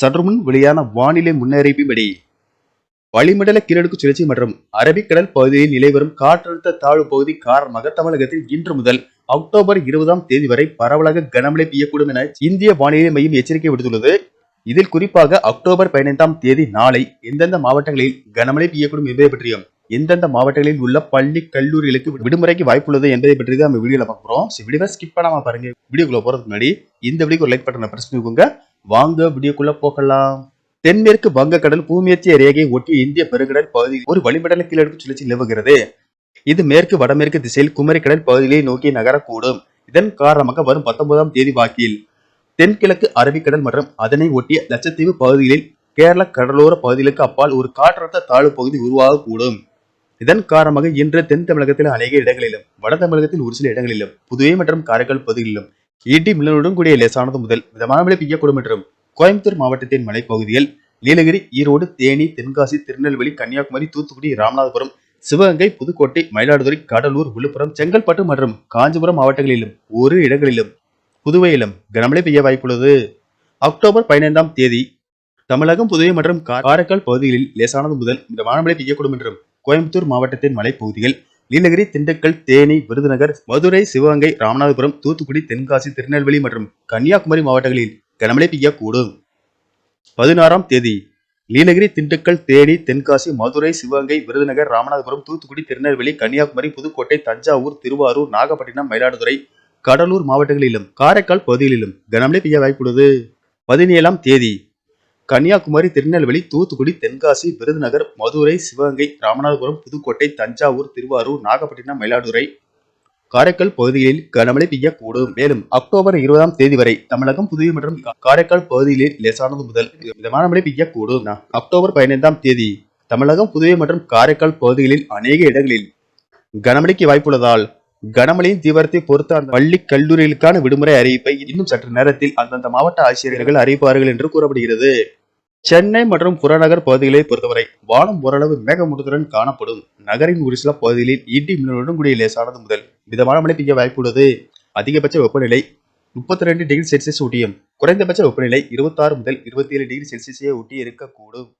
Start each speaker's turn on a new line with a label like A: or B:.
A: சற்றுமுன் வெளியான வானிலை முன்னறிவின்படி வளிமண்டல கீழடுக்கு சுழற்சி மற்றும் அரபிக்கடல் பகுதியில் நிலைவரும் காற்றழுத்த தாழ்வு பகுதி காரணமாக தமிழகத்தில் இன்று முதல் அக்டோபர் இருபதாம் தேதி வரை பரவலாக கனமழை பெய்யக்கூடும் என இந்திய வானிலை மையம் எச்சரிக்கை விடுத்துள்ளது இதில் குறிப்பாக அக்டோபர் பதினைந்தாம் தேதி நாளை எந்தெந்த மாவட்டங்களில் கனமழை பெய்யக்கூடும் என்பதை பற்றியும் எந்தெந்த மாவட்டங்களில் உள்ள பள்ளி கல்லூரிகளுக்கு விடுமுறைக்கு வாய்ப்புள்ளது என்பதை பற்றி தான் நம்ம வீடியோவில் பார்க்குறோம் ஸோ வீடியோவை ஸ்கிப் பண்ணாமல் பாருங்க வீடியோக்குள்ளே போகிறதுக்கு முன்னாடி இந்த வீடியோக்கு ஒரு லைக் பட்டனை ப்ரெஸ் வாங்க வீடியோக்குள்ள போகலாம் தென்மேற்கு வங்கக்கடல் பூமியத்திய ரேகை ஒட்டி இந்திய பெருங்கடல் பகுதி ஒரு வளிமண்டல கீழடுக்கு சுழற்சி நிலவுகிறது இது மேற்கு வடமேற்கு திசையில் குமரிக்கடல் பகுதியை நோக்கி நகரக்கூடும் இதன் காரணமாக வரும் பத்தொன்பதாம் தேதி வாக்கில் தென்கிழக்கு அரபிக்கடல் மற்றும் அதனை ஒட்டிய லட்சத்தீவு பகுதிகளில் கேரள கடலோர பகுதிகளுக்கு அப்பால் ஒரு காற்றழுத்த தாழ்வு பகுதி உருவாகக்கூடும் இதன் காரணமாக இன்று தென் தமிழகத்தில் அநேக இடங்களிலும் வட தமிழகத்தில் ஒரு சில இடங்களிலும் புதுவை மற்றும் காரைக்கால் பகுதிகளிலும் இடி மின்னலுடன் கூடிய லேசானது முதல் மிதமான மழை பெய்யக்கூடும் என்றும் கோயம்புத்தூர் மாவட்டத்தின் மலைப்பகுதியில் நீலகிரி ஈரோடு தேனி தென்காசி திருநெல்வேலி கன்னியாகுமரி தூத்துக்குடி ராமநாதபுரம் சிவகங்கை புதுக்கோட்டை மயிலாடுதுறை கடலூர் விழுப்புரம் செங்கல்பட்டு மற்றும் காஞ்சிபுரம் மாவட்டங்களிலும் ஒரு இடங்களிலும் புதுவையிலும் கனமழை பெய்ய வாய்ப்புள்ளது அக்டோபர் பதினைந்தாம் தேதி தமிழகம் புதுவை மற்றும் காரைக்கால் பகுதிகளில் லேசானது முதல் மிதமான மழை பெய்யக்கூடும் என்றும் கோயம்புத்தூர் மாவட்டத்தின் மலைப்பகுதியில் நீலகிரி திண்டுக்கல் தேனி விருதுநகர் மதுரை சிவகங்கை ராமநாதபுரம் தூத்துக்குடி தென்காசி திருநெல்வேலி மற்றும் கன்னியாகுமரி மாவட்டங்களில் கனமழை பெய்யக்கூடும் பதினாறாம் தேதி நீலகிரி திண்டுக்கல் தேனி தென்காசி மதுரை சிவகங்கை விருதுநகர் ராமநாதபுரம் தூத்துக்குடி திருநெல்வேலி கன்னியாகுமரி புதுக்கோட்டை தஞ்சாவூர் திருவாரூர் நாகப்பட்டினம் மயிலாடுதுறை கடலூர் மாவட்டங்களிலும் காரைக்கால் பகுதிகளிலும் கனமழை பெய்ய வாய்ப்புள்ளது பதினேழாம் தேதி கன்னியாகுமரி திருநெல்வேலி தூத்துக்குடி தென்காசி விருதுநகர் மதுரை சிவகங்கை ராமநாதபுரம் புதுக்கோட்டை தஞ்சாவூர் திருவாரூர் நாகப்பட்டினம் மயிலாடுதுறை காரைக்கால் பகுதிகளில் கனமழை பெய்யக்கூடும் மேலும் அக்டோபர் இருபதாம் தேதி வரை தமிழகம் புதுவை மற்றும் காரைக்கால் பகுதிகளில் லேசானது முதல் மிதமான மழை பெய்யக்கூடும் அக்டோபர் பதினைந்தாம் தேதி தமிழகம் புதுவை மற்றும் காரைக்கால் பகுதிகளில் அநேக இடங்களில் கனமழைக்கு வாய்ப்புள்ளதால் கனமழையின் தீவிரத்தை பொறுத்து அந்த பள்ளி கல்லூரிகளுக்கான விடுமுறை அறிவிப்பை இன்னும் சற்று நேரத்தில் அந்தந்த மாவட்ட ஆசிரியர்கள் அறிவிப்பார்கள் என்று கூறப்படுகிறது சென்னை மற்றும் புறநகர் பகுதிகளை பொறுத்தவரை வானம் ஓரளவு மேகமூட்டத்துடன் காணப்படும் நகரின் ஒரு சில பகுதிகளில் இடி மின்னலுடன் கூடிய லேசானது முதல் மிதமான மழை பெய்ய உள்ளது அதிகபட்ச வெப்பநிலை முப்பத்தி ரெண்டு டிகிரி செல்சியஸ் ஊட்டியும் குறைந்தபட்ச வெப்பநிலை இருபத்தாறு முதல் இருபத்தி ஏழு டிகிரி செல்சியஸை ஊட்டி இருக்கக்கூடும்